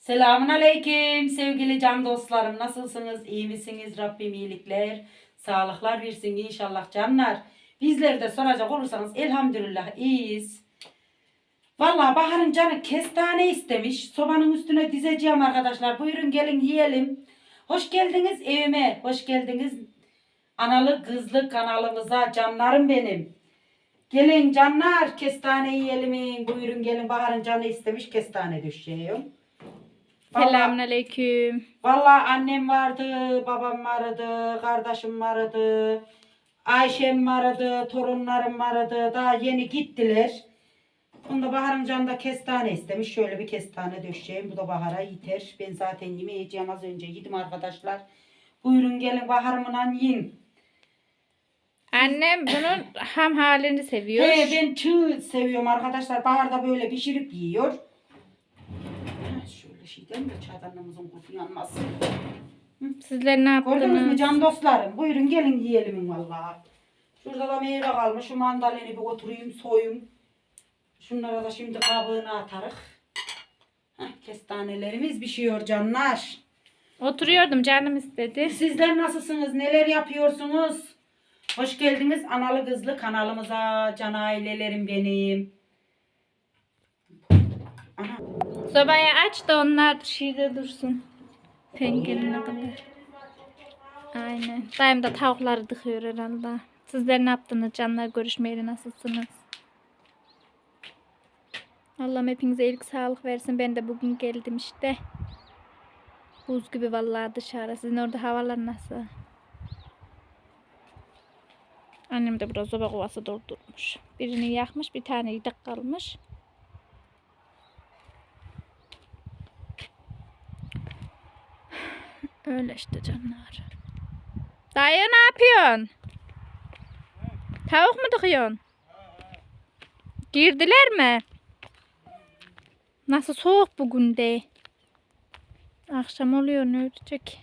Selamun Aleyküm sevgili can dostlarım. Nasılsınız? İyi misiniz? Rabbim iyilikler, sağlıklar versin inşallah canlar. Bizleri de soracak olursanız elhamdülillah iyiyiz. Vallahi Bahar'ın canı kestane istemiş. Sobanın üstüne dizeceğim arkadaşlar. Buyurun gelin yiyelim. Hoş geldiniz evime. Hoş geldiniz analı kızlı kanalımıza canlarım benim. Gelin canlar kestane yiyelim. Buyurun gelin Bahar'ın canı istemiş kestane düşeceğim. Selamünaleyküm. Vallahi annem vardı, babam vardı, kardeşim vardı, Ayşem vardı, torunlarım vardı. Daha yeni gittiler. Onda Bahar'ın canında kestane istemiş. Şöyle bir kestane döşeyim. Bu da Bahar'a yeter. Ben zaten yemeyeceğim az önce yedim arkadaşlar. Buyurun gelin Bahar'ımla yiyin. Annem bunun ham halini seviyor. He, ben çığ seviyorum arkadaşlar. Bahar da böyle pişirip yiyor. Ha, Şöyle şeyden de çaydanlığımızın kutu yanmasın. Sizler ne Gördünüz mü yaptınız? can dostlarım? Buyurun gelin yiyelim vallahi. Şurada da meyve kalmış. Şu mandalini bir oturayım soyayım. Şunlara da şimdi kabığını atarık. Heh, kestanelerimiz pişiyor canlar. Oturuyordum canım istedi. Sizler nasılsınız? Neler yapıyorsunuz? Hoş geldiniz analı kızlı kanalımıza. Can ailelerim benim. Sobayı aç da onlar şeyde dursun. Pencerene kadar. Aynen. Dayım da tavukları dıkıyor herhalde. Sizler ne yaptınız canlar? Görüşmeyeli nasılsınız? Allah'ım hepinize iyilik sağlık versin. Ben de bugün geldim işte. Buz gibi vallahi dışarı. Sizin orada havalar nasıl? Annem de biraz soba kovası doldurmuş. Birini yakmış, bir tane yedek kalmış. Öyle işte canlar. Dayı ne yapıyorsun? Tavuk mu dıkıyorsun? Girdiler mi? Nasıl soğuk bugün de. Akşam oluyor ne ölecek?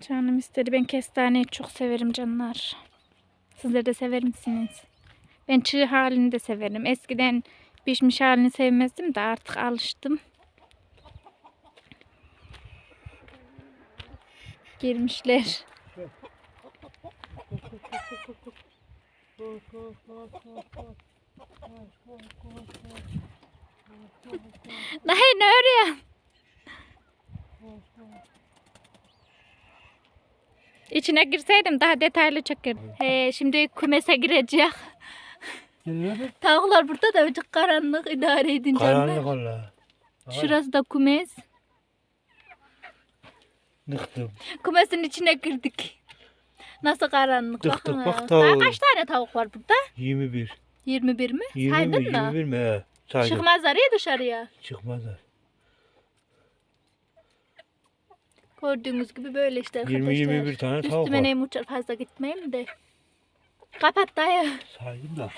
Canım istedi. Ben kestaneyi çok severim canlar. Sizler de sever misiniz? Ben çığ halini de severim. Eskiden pişmiş halini sevmezdim de artık alıştım. Girmişler. Dayı ne örüyorsun? İçine girseydim daha detaylı çekerdim. He, şimdi kumese girecek. Tavuklar burada da azıcık karanlık idare edin canlar. Karanlık valla. Şurası da kumes. Dıktım. Kumesin içine girdik. Nasıl karanlık Tık tık bakın. bak ha. Daha kaç tane tavuk var burada? 21. 21 mi? 20 Saydın mi? mı? 21 mi? He. Saydım. Çıkmazlar ya dışarıya. Çıkmazlar. Gördüğünüz gibi böyle işte arkadaşlar. 20-21 tane tavuk Üstüme var. neyim uçar fazla gitmeyeyim de. Kapat dayı. Saydım da.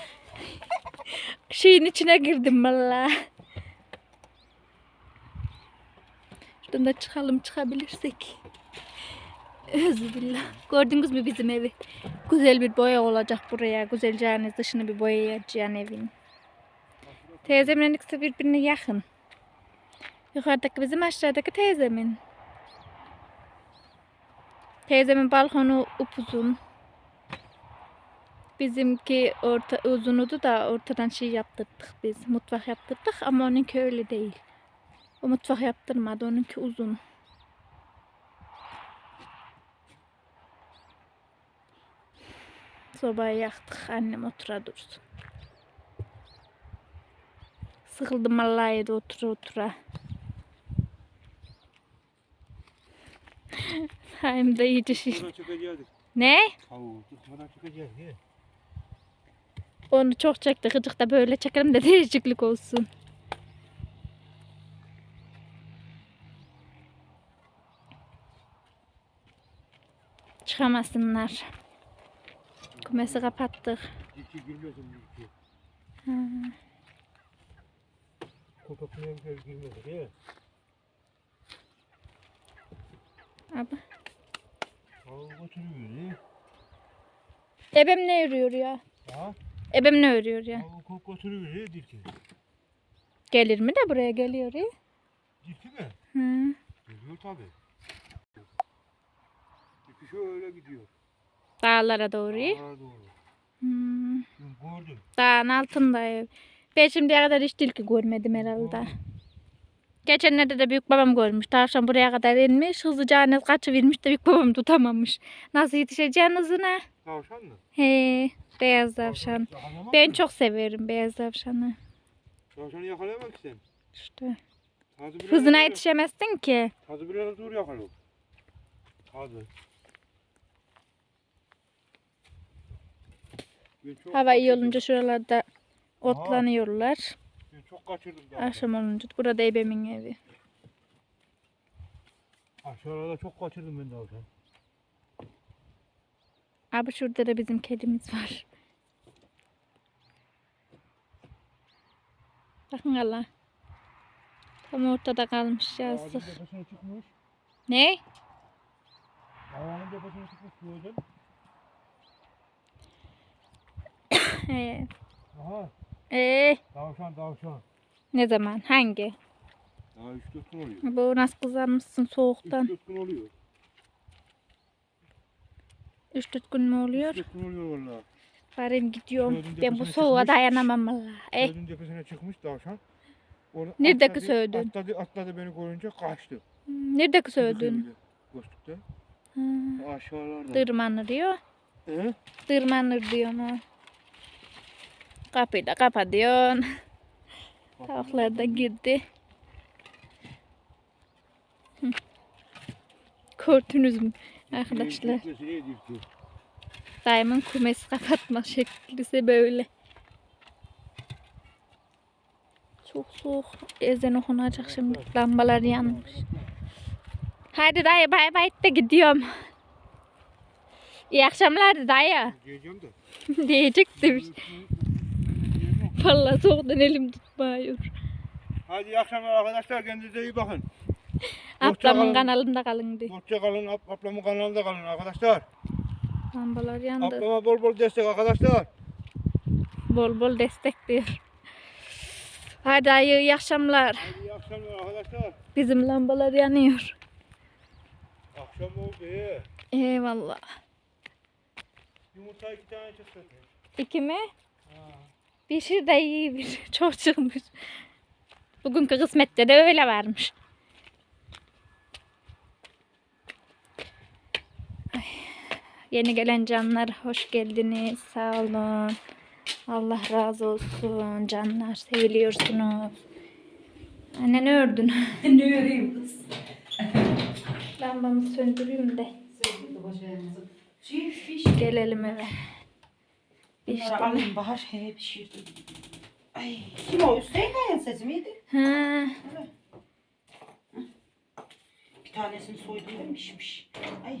Şeyin içine girdim valla. Şuradan da çıkalım çıkabilirsek. Özbillah. Gördünüz mü bizim evi? Güzel bir boya olacak buraya. Güzelce dışını bir boyayacağım evin. Teyzemin ikisi birbirine yakın. Yukarıdaki bizim aşağıdaki teyzemin. Teyzemin balkonu upuzun. Bizimki orta uzunudu da ortadan şey yaptırdık biz. Mutfak yaptırdık ama onunki öyle değil. O mutfak yaptırmadı. Onunki uzun. Sobayı yaktık. Annem otura dursun. Sıkıldım vallahi evde otura otura. Hem de iyice şey. Ne? Tutmadan. He. Onu çok çekti. Gıcık da böyle çekelim de değişiklik olsun. Çıkamasınlar. Kumesi kapattık. İki girmiyorsun bir iki. Ha. Kokakına girmiyorsun. He. Abi. Tavuk oturuyor. He. Ebem ne yürüyor ya? Ha? Ebem ne örüyor ya? O kok oturuyor ya dilki. Gelir mi de buraya geliyor ya? Dilki mi? Hı. Geliyor tabi. İpi şöyle gidiyor. Dağlara doğru. ya. Dağlara doğru. Hmm. Gördüm. Dağın altında ev. Ben şimdiye kadar hiç tilki görmedim herhalde. Geçenlerde de büyük babam görmüş. Tavşan buraya kadar inmiş. Hızlıca anne kaçıvermiş de büyük babam tutamamış. Nasıl yetişeceğin hızına? Tavşan mı? He, beyaz tavşan. Yakalayamam Ben çok severim beyaz tavşanı. Tavşanı yakalayamam ki sen. İşte. Tadı Hızına ara- yetişemezsin ki. Tadı bir ara dur yakalım. Tadı. Ben çok Hava iyi kaçırdım. olunca şuralarda otlanıyorlar. Ben çok kaçırdım. daha. Akşam olunca burada ebemin evi. Aşağıda çok kaçırdım ben tavşan. Abi şurada da bizim kedimiz var. Bakın Allah. Tam ortada kalmış yazık. Ne? Ağacın tepesine çıkmış gördün. Ee, Aha. ee, Tavşan tavşan. ne zaman? Hangi? Daha 3-4 gün oluyor. Bu nasıl kızarmışsın soğuktan? 3-4 gün oluyor. 3-4 gün mü oluyor? 3-4 gün oluyor valla. Varayım gidiyorum. Söğüdün Ben bu soğuğa çıkmış. dayanamam valla. Eh, Söğüdün tepesine çıkmış tavşan. Orada Neredeki atladı, söğüdün? Atladı, atladı beni görünce kaçtı. nerede söyledin? Gözlükte. Hmm, Aşağılarda. Tırmanır diyor. He? Tırmanır diyor mu? Kapıyı da kapa diyorsun. Tavuklar da girdi. Gördünüz mü arkadaşlar? Ki? Daimin kumesi kapatma şeklisi böyle. Çok soğuk. Ezan okunacak şimdi. Lambalar yanmış. Hadi dayı bay bay de gidiyorum. İyi akşamlar dayı. Diyeceğim de. Diyecektim. Vallahi soğuktan elim tutmuyor. Hadi iyi akşamlar arkadaşlar. Kendinize iyi bakın. Ablamın kanalında kalın diye. Hoşça kalın. Ab- Ablamın kanalında kalın arkadaşlar. Lambalar yandı. Ablama bol bol destek arkadaşlar. Bol bol destek diyor. Hadi dayı iyi akşamlar. İyi akşamlar arkadaşlar. Bizim lambalar yanıyor. Akşam oldu he. Eyvallah. Yumurta iki tane çıktı. İki mi? Ha. Bir şey de iyi bir çok çıkmış. Bugünkü kısmette de öyle varmış. Ay, Yeni gelen canlar hoş geldiniz. Sağ olun. Allah razı olsun. Canlar seviliyorsunuz. Annen ördün. ne öreyim kız? Lambamı söndüreyim de. Şey gelelim eve. İşte. alayım bahar he pişirdim. Ay kim o Hüseyin sesi miydi? Ha, Bir tanesini soydum demişmiş. Ay.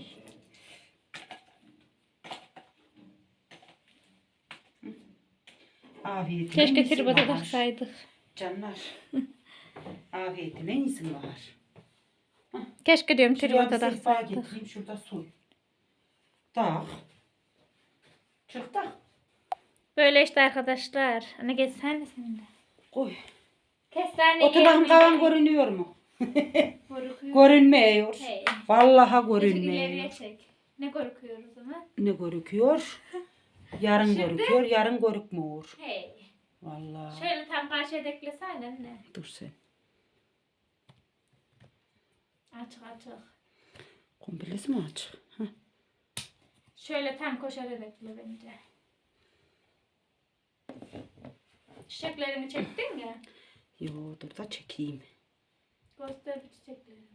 Afiyetine keşke iyisin tribada Bahar. taksaydık. Canlar. Afiyetine iyisin Bahar. Keşke diyorum Şuraya bir tribada sehpa taksaydık. getireyim şurada soy. Tak. Çık tak. Böyle işte arkadaşlar. Anne geçsene sen de. Koy. Kestane Otur bakayım kavan görünüyor mu? Görünmüyor. Hey. İleriye görünmüyor. Ne korkuyoruz o zaman? Ne görüküyor? Yarın Şimdi? görüküyor, yarın görükmüyor. Hey. Vallahi. Şöyle tam karşıya deklesene anne. Dur sen. Açık açık. Komplesi mi aç? Heh. Şöyle tam koşarak ekle bence. Çiçeklerini çektin ya. Yo dur da çekeyim. Göster bir çiçeklerini.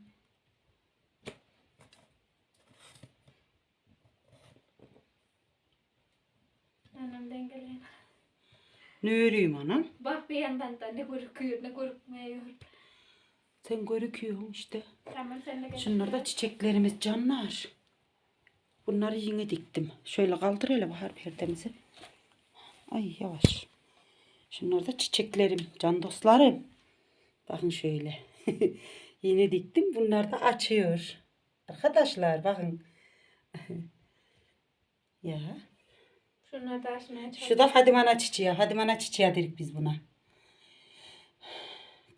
Annem dengeleyin. Ne öreyim anam? Bak bir yandan da ne korkuyor ne korkmuyor. Sen görüküyorsun işte. Tamam sen de gel. Şunlar da çiçeklerimiz canlar. Bunları yine diktim. Şöyle kaldır hele bahar perdemizi. Ay yavaş. Şunlar da çiçeklerim, can dostlarım. Bakın şöyle. yine diktim. Bunlar da açıyor. Arkadaşlar bakın. ya. Şunları da açmaya çalışıyorum. Şu da Fadimana çiçeği. Fadimana çiçeği dedik biz buna.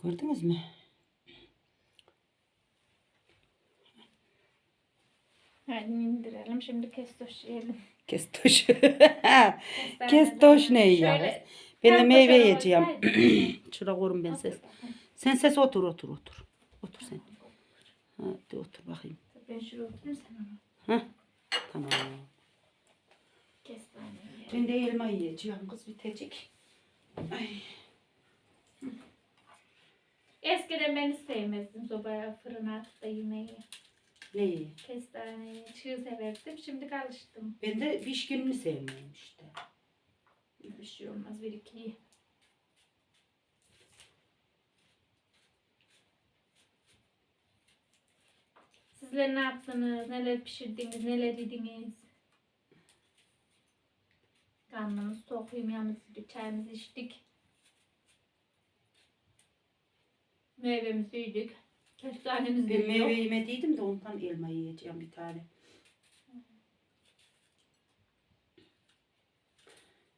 Gördünüz mü? Hadi indirelim. Şimdi kestoş yiyelim. Kestoş. Kestoş ne ya? Ben de meyve yiyeceğim. Şuraya koyun ben ses. Sen ses otur otur otur. Otur sen. Hadi otur bakayım. Ben şuraya oturayım sen ona. Heh. Tamam. Kestane Ben de elma yiyeceğim kız bitecek. Ay. Eskiden ben hiç sevmezdim sobaya fırına atıp da yemeği. Neyi? Kestaneyi, çığ severdim. Şimdi alıştım. Ben de pişkinini sevmiyorum işte. Bir şey olmaz bir iki. Sizler ne yaptınız? Neler pişirdiniz? Neler yediniz? Karnımız tok, yemeğimizi yedik, çayımızı içtik. Meyvemizi yedik. Kestanemizi Ben yedik. meyve yemediydim de ondan elma yiyeceğim bir tane.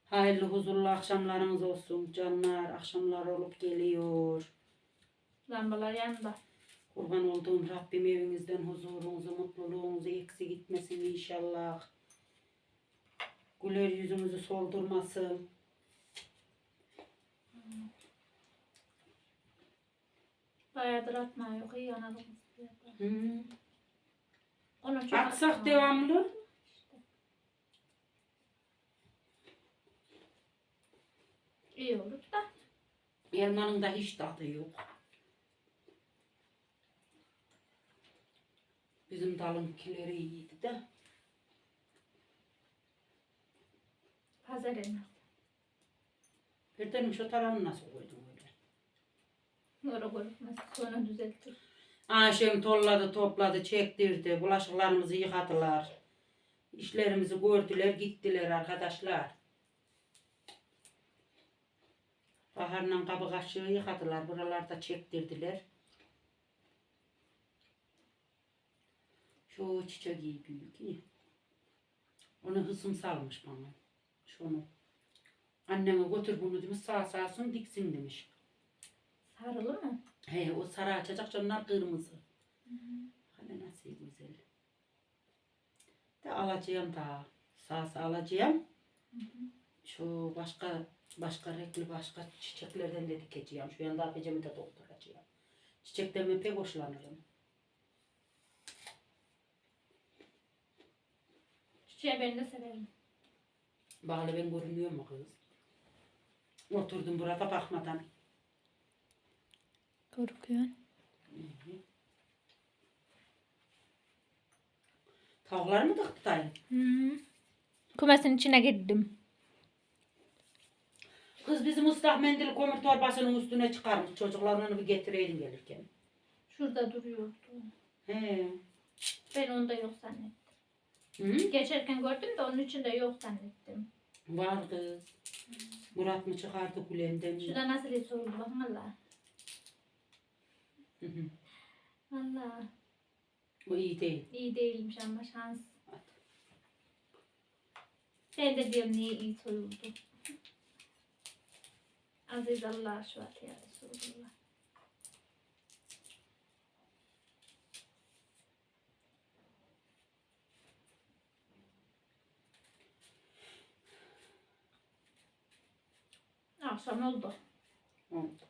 Hayırlı huzurlu akşamlarınız olsun canlar. Akşamlar olup geliyor. Lambalar yanında. Kurban olduğum Rabbim evinizden huzurunuzu, mutluluğunuzu eksik gitmesin inşallah. Güler yüzümüzü soldurmasın. Bayağıdır atma yok. iyi analım. Hı. Ona çok Atsak atma. devamlı. İyi olur da. Elmanın da hiç tadı yok. Bizim dalınkileri iyiydi de. Pazar elması. Perdenin şu tarafını nasıl koydun öyle? Sonra koyulmaz. Sonra düzeltir. Ayşem tolladı, topladı, çektirdi. Bulaşıklarımızı yıkadılar. İşlerimizi gördüler, gittiler arkadaşlar. Baharla kabı kaşığı yıkadılar. Buralarda çektirdiler. Şu çiçek iyi büyük. Onu hısım salmış bana. Şunu. Anneme götür bunu demiş sağ sağsın diksin demiş. Sarılı mı? He o sarı açacak canlar kırmızı. Hani nasıl güzel. De alacağım daha. Sağ sağ alacağım. Şu başka başka renkli başka çiçeklerden de dikeceğim. Şu yanda apacımı da dolduracağım. Çiçeklerime pek hoşlanırım. Çiçeği ben de severim. Bağlı ben görünüyor mu kız? Oturdum burada bakmadan. Korkuyorsun. Tavuklar mı tıktı dayı? Hı. Kumesin içine girdim. Kız bizim ıslak mendil kömür torbasının üstüne çıkarmış. Çocuklar onu bir getireydin gelirken. Şurada duruyordu. He. Ben onda yok zannettim. Hı? Geçerken gördüm de onun içinde yok zannettim. Var kız. Murat mı çıkardı Gülen'den? Şurada nasıl iyi soruldu bakın Allah. Hı hı. Allah. o iyi değil. İyi değilmiş ama şans. Ben de diyorum niye iyi soyuldu. Aziz Allah şu at ya Resulullah. Akşam oldu. Oldu.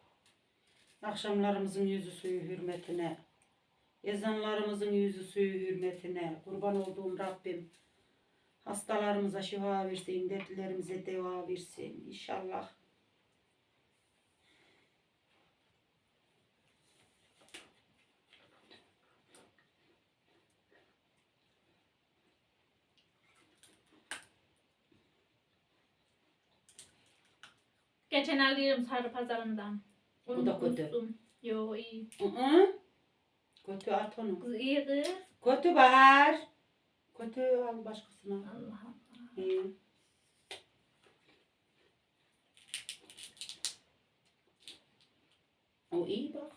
Akşamlarımızın yüzü suyu hürmetine, ezanlarımızın yüzü suyu hürmetine, kurban olduğum Rabbim hastalarımıza şifa versin, dertlerimize deva versin inşallah. Geçen alıyorum sarı pazarından. O da kötü. Yo iyi. Hı Kötü at onu. Kız iyi kız. Kötü Bahar. Kötü al başkasına. Allah Allah. İyi. O iyi bak.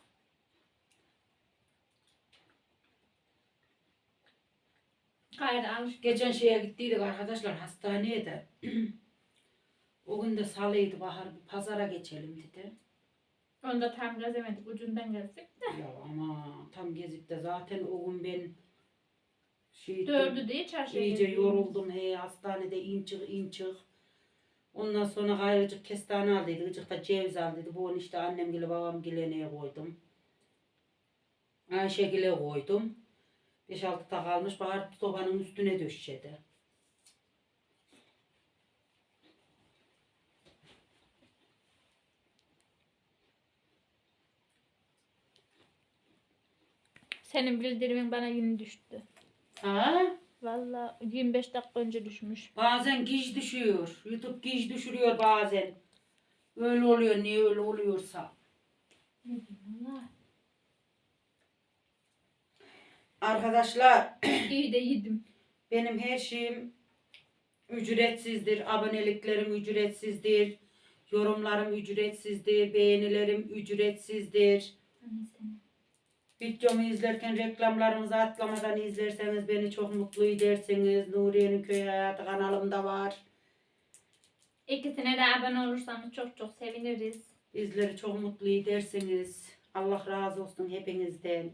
Gayrı alış. Geçen şeye gittiydik arkadaşlar hastaneye de. o gün de salıydı Bahar pazara geçelim dedi. Onu da tam gezemedik. Ucundan gezdik. Ya ama tam gezip de zaten o gün ben şey Dördü diye çarşıya iyice gezdik. yoruldum he hastanede in çık in çık. Ondan sonra gayrıcık kestane aldıydı. Gıcık da ceviz aldıydı. Bu onu işte annem gibi babam neye koydum. Ayşegül'e koydum. 5-6 tak almış. Bahar sobanın üstüne döşedi. Senin bildirimin bana yeni düştü. Ha? Valla 25 dakika önce düşmüş. Bazen giz düşüyor. YouTube giz düşürüyor bazen. Öyle oluyor. Niye öyle oluyorsa. Arkadaşlar İyi de yedim. benim her şeyim ücretsizdir. Aboneliklerim ücretsizdir. Yorumlarım ücretsizdir. Beğenilerim ücretsizdir. Seni. Videomu izlerken reklamlarınızı atlamadan izlerseniz beni çok mutlu edersiniz. Nuriye'nin köy hayatı kanalımda var. İkisine de abone olursanız çok çok seviniriz. Bizleri çok mutlu edersiniz. Allah razı olsun hepinizden.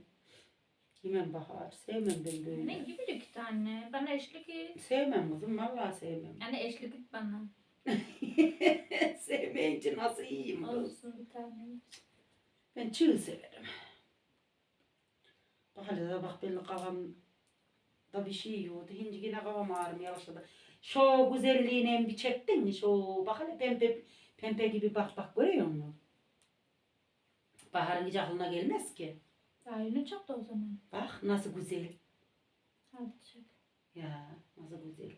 Yemem Bahar. Sevmem ben böyle. Ne gibi iki tane? Bana eşlik et. Sevmem kızım. Vallahi sevmem. Yani eşlik et bana. Sevmeyince nasıl yiyeyim kız? Olsun bir tane. Ben çığ severim. Bak hele de bak benim kafamda bir şey yiyordu. Şimdi yine kafam ağrımaya başladı. Şu güzelliğine bir çektin mi? Şu bak hele pembe, pembe gibi bak bak görüyor musun? Baharın hiç aklına gelmez ki. Daha yeni çıktı o zaman. Bak nasıl güzel. Hadi çık. Ya nasıl güzel.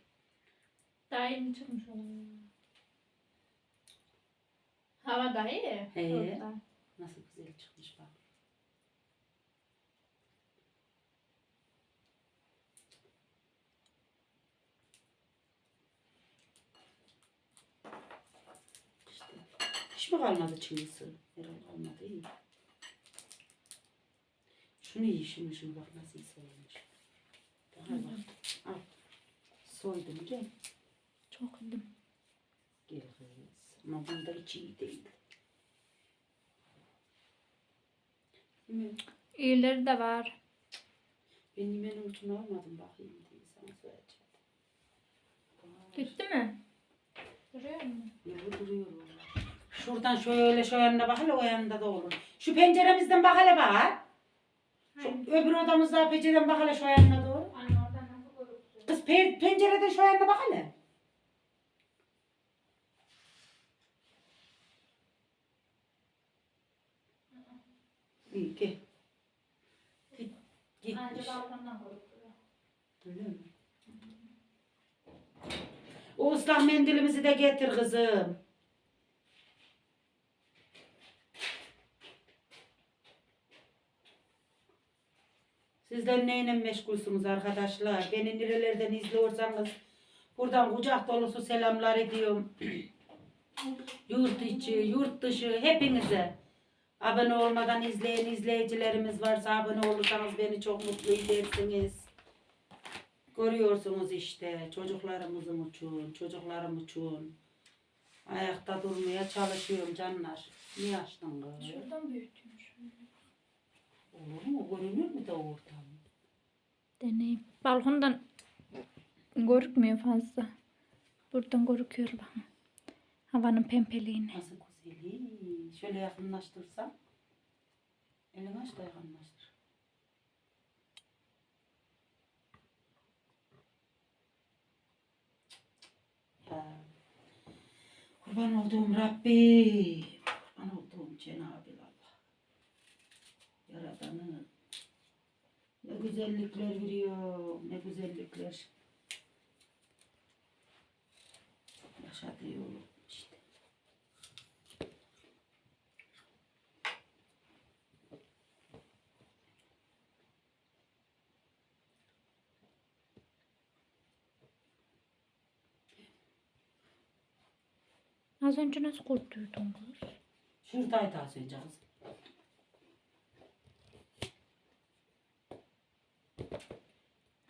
Daha yeni çıkmış oluyor. Hava da iyi. He. Orada. Nasıl güzel çıkmış bak. İşte. Hiç mi kalmadı çiğnisi? Herhalde kalmadı iyi. Şunu iyi şunu şunu bak nasıl soyulmuş. Daha bak. Al. Soydum gel. Çok yedim. Gel kız. Ama bunda hiç iyi değil. Değil mi? İyileri de var. Ben yemeğin ucunu almadım bakayım diye sana söyleyeceğim. Gitti mi? Duruyor mu? Ne duruyor. Şuradan şöyle şu yanına bak hele o yanında da olur. Şu penceremizden bak hele bak. Şu öbür odamızda pencereden bak hele şu yanına doğru. Kız pe pencereden şu yanına bak hele. İyi gel. Git. Gitmiş. Öyle mi? O ıslak mendilimizi de getir kızım. Sizler neyle meşgulsünüz arkadaşlar? Beni nerelerden izliyorsanız buradan kucak dolusu selamlar ediyorum. yurt içi, yurt dışı hepinize. Abone olmadan izleyen izleyicilerimiz varsa abone olursanız beni çok mutlu edersiniz. Görüyorsunuz işte çocuklarımızın için, çocuklarım için. Ayakta durmaya çalışıyorum canlar. Niye açtın kız? Şuradan büyütmüş. Olur mu? Görünür mü de oradan? Deneyim. Balkondan görükmüyor fazla. Buradan görüküyor bakın. Havanın pempeliğini. Nasıl güzel. Şöyle yakınlaştırsam. Elini aç da yakınlaştır. Ya. Kurban olduğum Rabbim. Kurban olduğum Cenab-ı Allah. Yaradanı. Ne güzellikler veriyor. Ne güzellikler. Yaşadığı yolu işte. Az önce nasıl kurtuldun kız? Şuradaydı az önce kız.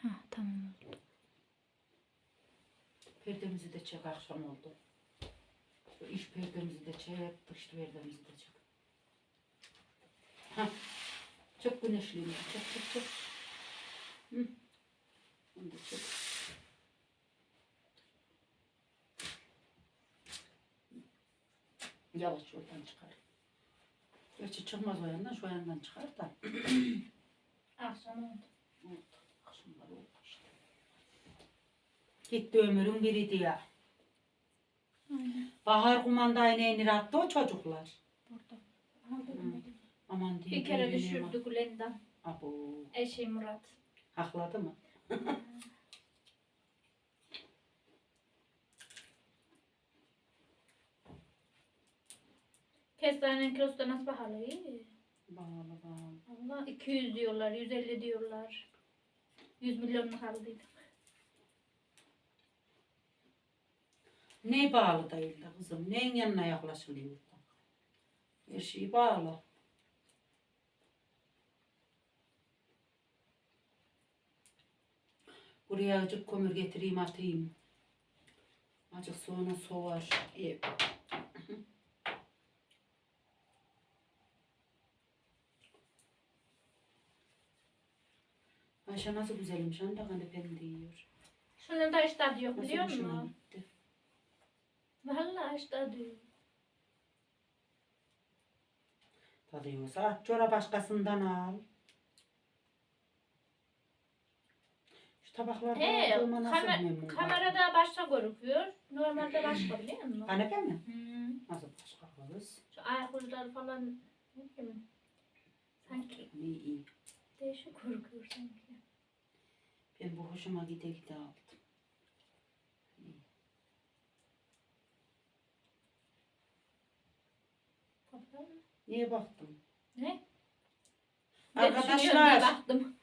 Ha tamam oldu. Perdemizi de çek akşam oldu. Şu iç perdemizi de çek, dış perdemizi de çek. Hah. Çok güneşliyim. Çok çok çok. Hı. Onu da çek. Yavaş şuradan çıkar. Gerçi çıkmaz o yandan, şu yandan çıkar da. Akşam oldu. Oldu. Akşamlar oldu. Gitti ömrün biriydi ya. Aynen. Bahar kumandayı neynir attı o çocuklar. Burada. Aldım. Aman diye. Bir kere düşürdü Gülendam. Abo. Eşi Murat. Hakladı mı? Kestanenin kilosu da nasıl pahalı iyi. Bağlı. Allah 200 diyorlar, 150 diyorlar. 100 milyonluk aldıydı. Ne bağlı değil de kızım? Neyin yanına yaklaşılıyor da? Her şey bağlı. Buraya acık kömür getireyim atayım. Acık sonra soğar. ev. Ayşe nasıl güzelmiş. Anne kanepenin diyor. Şunun da işte adı yok biliyor musun? gitti. Vallahi işte adı yok. Tadıyorsa at çora başkasından al. Şu tabaklarda He, aldığıma nasıl kamer- memnun kamerada başka görünüyor. Normalde başka biliyor musun? Kanepe mi? Hmm. Nasıl başka kız? Şu ayak uçları falan ne bileyim. Sanki İyi iyi. değişik korkuyor sanki. Ben bu hoşuma gide gide aldım. Niye baktım? Ne? Arkadaşlar baktım.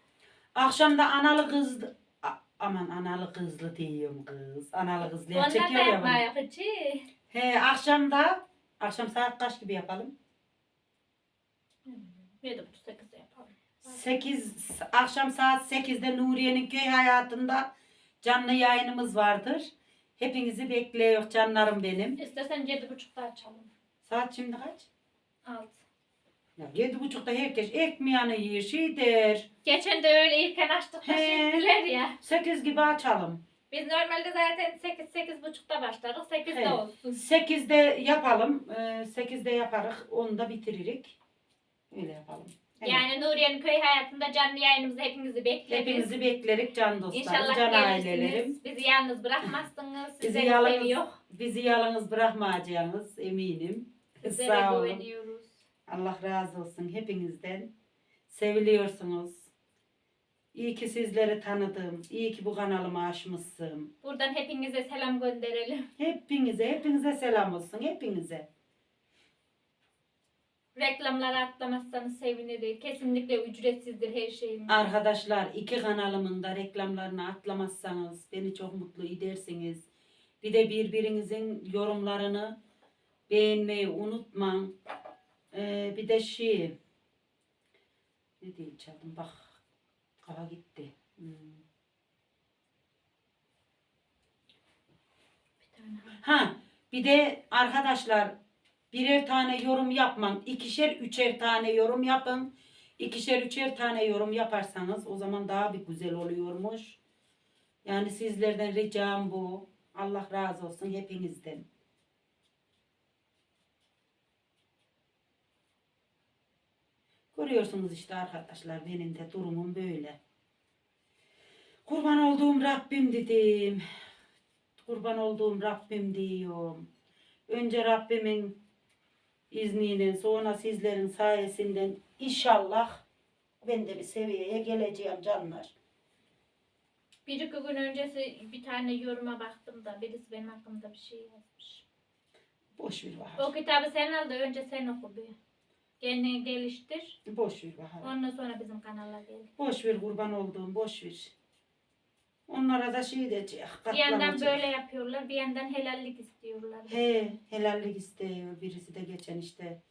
akşamda analı kızlı A- aman analı kızlı diyorum kız. Analı kızlıya Onlar da çekiyor ya yapma bunu. yakıcı. He akşamda akşam saat kaç gibi yapalım? Yedi buçuk sekiz yapalım. 8 akşam saat 8'de Nuriye'nin köy hayatında canlı yayınımız vardır. Hepinizi bekliyor canlarım benim. İstersen yedi buçukta açalım. Saat şimdi kaç? Alt. Ya yedi buçukta herkes ekmeğini yer şey der. Geçen de öyle ilken açtık da He. şimdiler ya. Sekiz gibi açalım. Biz normalde zaten sekiz sekiz buçukta başlarız. Sekizde He. olsun. Sekizde yapalım. Ee, sekizde yaparız. Onu da bitiririk. Öyle yapalım. Evet. Yani Nuriye'nin köy hayatında canlı yayınımızı hepinizi bekleriz. Hepinizi beklerik can dostlarım, İnşallah can gelirsiniz. ailelerim. Bizi yalnız bırakmazsınız. Bizi Sizleri yalnız, seviyor. bizi yalnız bırakmayacağınız eminim. Sizlere Sağ olun. güveniyoruz. Allah razı olsun hepinizden. Seviliyorsunuz. İyi ki sizleri tanıdım. İyi ki bu kanalımı açmışsın. Buradan hepinize selam gönderelim. Hepinize, hepinize selam olsun. Hepinize. Reklamları atlamazsanız sevinirim. Kesinlikle ücretsizdir her şeyimiz. Arkadaşlar iki kanalımın da reklamlarını atlamazsanız beni çok mutlu edersiniz. Bir de birbirinizin yorumlarını beğenmeyi unutmayın. Ee, bir de şey ne diyeceğim bak kafa gitti. Hmm. Ha bir de arkadaşlar birer tane yorum yapman. ikişer üçer tane yorum yapın. İkişer üçer tane yorum yaparsanız o zaman daha bir güzel oluyormuş. Yani sizlerden ricam bu. Allah razı olsun hepinizden. Görüyorsunuz işte arkadaşlar benim de durumum böyle. Kurban olduğum Rabbim dedim. Kurban olduğum Rabbim diyorum. Önce Rabbimin izniyle sonra sizlerin sayesinden inşallah ben de bir seviyeye geleceğim canlar. Bir iki gün öncesi bir tane yoruma baktım da birisi benim hakkımda bir şey yazmış. Boş ver Bahar. O kitabı sen al da önce sen oku bir. Kendini geliştir. Boş ver Bahar. Ondan sonra bizim kanala gel. Boş ver kurban olduğum boş ver. Onlara da şey diyecek. Bir yandan böyle yapıyorlar, bir yandan helallik istiyorlar. He helallik istiyor. Birisi de geçen işte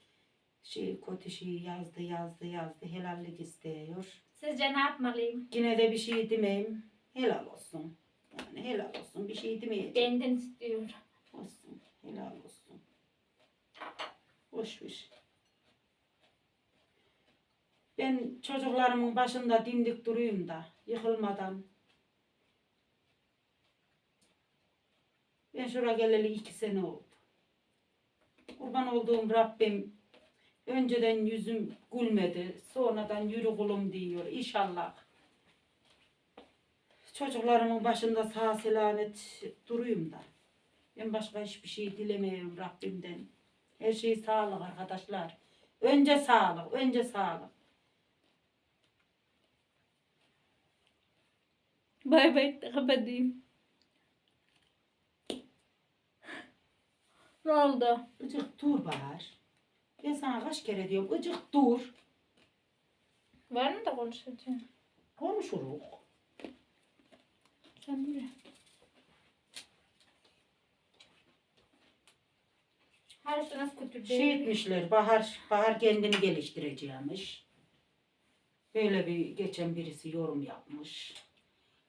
şey kötü şey yazdı yazdı yazdı helallik istiyor. Sizce ne yapmalıyım? Yine de bir şey demeyeyim. Helal olsun. Yani helal olsun bir şey demeyeceğim. Benden istiyor. Olsun. Helal olsun. Boş ver. Ben çocuklarımın başında dimdik duruyum da yıkılmadan. Ben şuraya geleli iki sene oldu. Kurban olduğum Rabbim önceden yüzüm gülmedi. Sonradan yürü kulum diyor. İnşallah. Çocuklarımın başında sağ selamet duruyum da. Ben başka hiçbir şey dilemiyorum Rabbimden. Her şey sağlık arkadaşlar. Önce sağlık, önce sağlık. Bay bay kapatayım. Ne oldu? Icık dur Bahar. Ben sana kaç kere diyorum ıcık dur. Var mı da konuşacağım? Konuşuruz. Sen buraya. Her şey nasıl kötü değil. Şey etmişler Bahar, Bahar kendini geliştireceğimiş. Böyle bir geçen birisi yorum yapmış.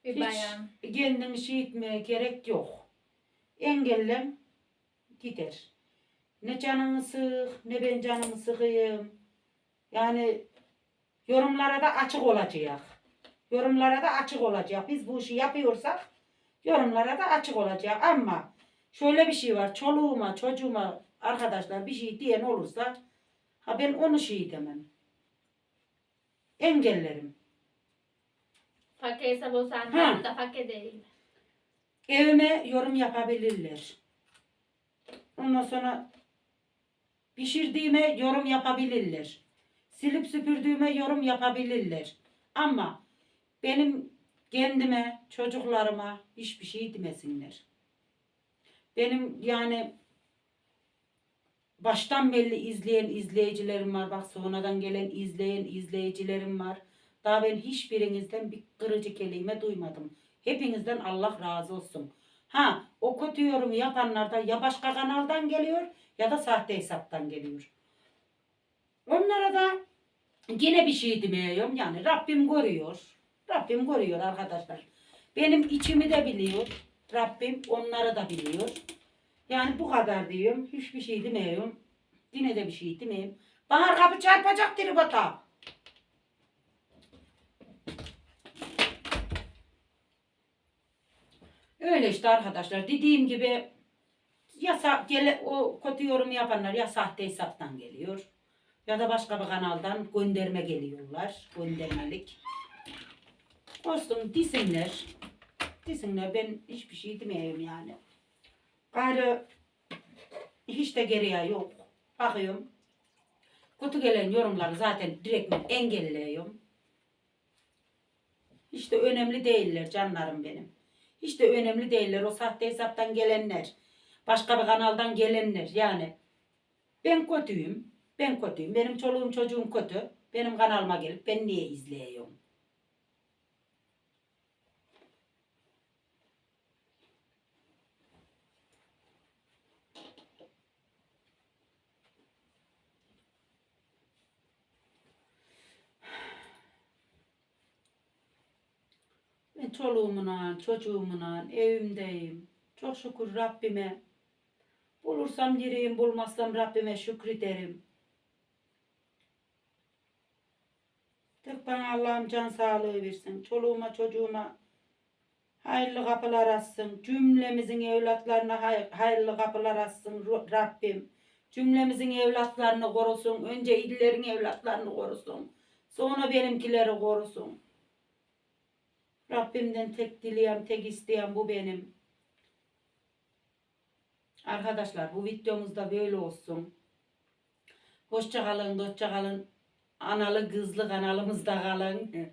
Bir Hiç bayan. kendini şey etmeye gerek yok. Engellem gider. Ne canını sık, ne ben canımı sıkayım. Yani yorumlara da açık olacak. Yorumlara da açık olacak. Biz bu işi yapıyorsak yorumlara da açık olacak. Ama şöyle bir şey var. Çoluğuma, çocuğuma arkadaşlar bir şey diyen olursa ha ben onu şey demem. Engellerim. Fakir hesap olsa Ha. fakir değil. Evime yorum yapabilirler. Ondan sonra pişirdiğime yorum yapabilirler. Silip süpürdüğüme yorum yapabilirler. Ama benim kendime, çocuklarıma hiçbir şey demesinler. Benim yani baştan belli izleyen izleyicilerim var. Bak sonradan gelen izleyen izleyicilerim var. Daha ben hiçbirinizden bir kırıcı kelime duymadım. Hepinizden Allah razı olsun. Ha o kötü yorumu yapanlar da ya başka kanaldan geliyor ya da sahte hesaptan geliyor. Onlara da yine bir şey demiyorum. Yani Rabbim görüyor. Rabbim görüyor arkadaşlar. Benim içimi de biliyor. Rabbim onları da biliyor. Yani bu kadar diyorum. Hiçbir şey demiyorum. Yine de bir şey demiyorum. Bahar kapı çarpacak tribota. Öyle işte arkadaşlar. Dediğim gibi ya sa- gele, o kötü yorum yapanlar ya sahte hesaptan geliyor ya da başka bir kanaldan gönderme geliyorlar. Göndermelik. Olsun desinler. Desinler ben hiçbir şey demeyeyim yani. Gayrı hiç de geriye yok. Bakıyorum. Kötü gelen yorumları zaten direkt engelliyorum. De önemli değiller canlarım benim. Hiç de önemli değiller o sahte hesaptan gelenler. Başka bir kanaldan gelenler yani. Ben kötüyüm. Ben kötüyüm. Benim çoluğum çocuğum kötü. Benim kanalıma gelip ben niye izleyeyim? Ben çoluğumla, çocuğumla evimdeyim. Çok şükür Rabbime. Bulursam gireyim, bulmazsam Rabbime şükrederim. Tek bana Allah'ım can sağlığı versin. Çoluğuma, çocuğuma hayırlı kapılar açsın. Cümlemizin evlatlarına hay- hayırlı kapılar açsın Rabbim. Cümlemizin evlatlarını korusun. Önce illerin evlatlarını korusun. Sonra benimkileri korusun. Rabbimden tek dileyem, tek isteyen bu benim. Arkadaşlar bu videomuzda böyle olsun. Hoşça kalın, dostça kalın. Analı kızlı kanalımızda kalın.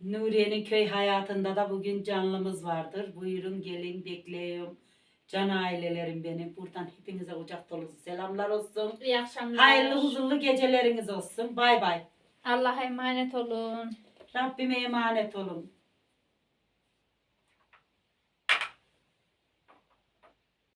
Nuriye'nin köy hayatında da bugün canlımız vardır. Buyurun gelin bekliyorum. Can ailelerim benim. Buradan hepinize kucak dolusu selamlar olsun. İyi akşamlar. Hayırlı huzurlu geceleriniz olsun. Bay bay. Allah'a emanet olun. Rabbime emanet olun.